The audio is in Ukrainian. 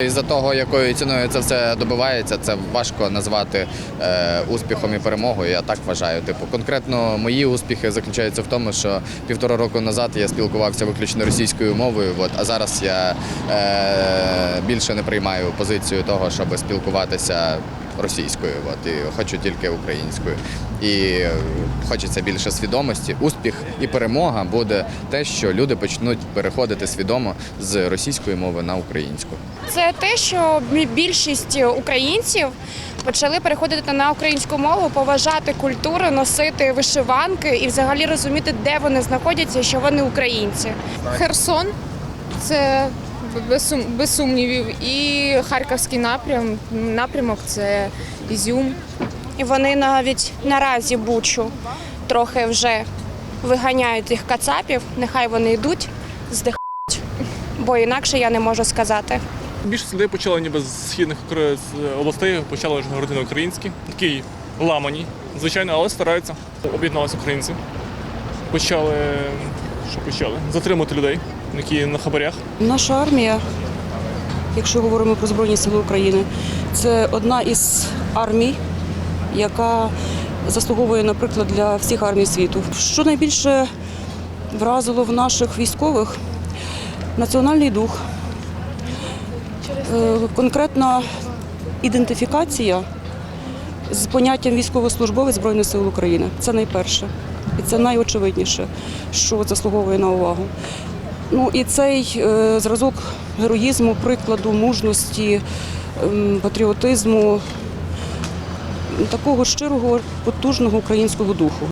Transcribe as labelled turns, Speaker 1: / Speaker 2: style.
Speaker 1: Із-за того, якою ціною це все добивається, це важко назвати е, успіхом і перемогою. Я так вважаю. Типу, конкретно мої успіхи заключаються в тому, що півтора року назад я спілкувався виключно російською мовою. От, а зараз я е, більше не приймаю позицію того, щоб спілкуватися російською. От, і хочу тільки українською. І е, хочеться більше свідомості. Успіх і перемога буде те, що люди почнуть переходити свідомо з російської мови на українську.
Speaker 2: Це те, що більшість українців почали переходити на українську мову, поважати культуру, носити вишиванки і взагалі розуміти, де вони знаходяться, що вони українці.
Speaker 3: Херсон це без, сум- без сумнівів. І Харківський напрям, напрямок це Ізюм.
Speaker 2: І вони навіть наразі бучу трохи вже виганяють тих кацапів. Нехай вони йдуть, здихають, бо інакше я не можу сказати.
Speaker 4: Більшість людей почали ніби з східних областей, почали вже говорити на українській. Такі ламані, звичайно, але стараються. Об'єдналися українці. Почали, що почали? Затримати людей, які на хабарях.
Speaker 5: Наша армія, якщо говоримо про Збройні Сили України, це одна із армій, яка заслуговує, наприклад, для всіх армій світу. Що найбільше вразило в наших військових національний дух, Е, конкретна ідентифікація з поняттям військовослужбовець Збройних сил України. Це найперше. І це найочевидніше, що заслуговує на увагу. Ну і цей е, зразок героїзму, прикладу, мужності, ем, патріотизму, такого щирого, потужного українського духу.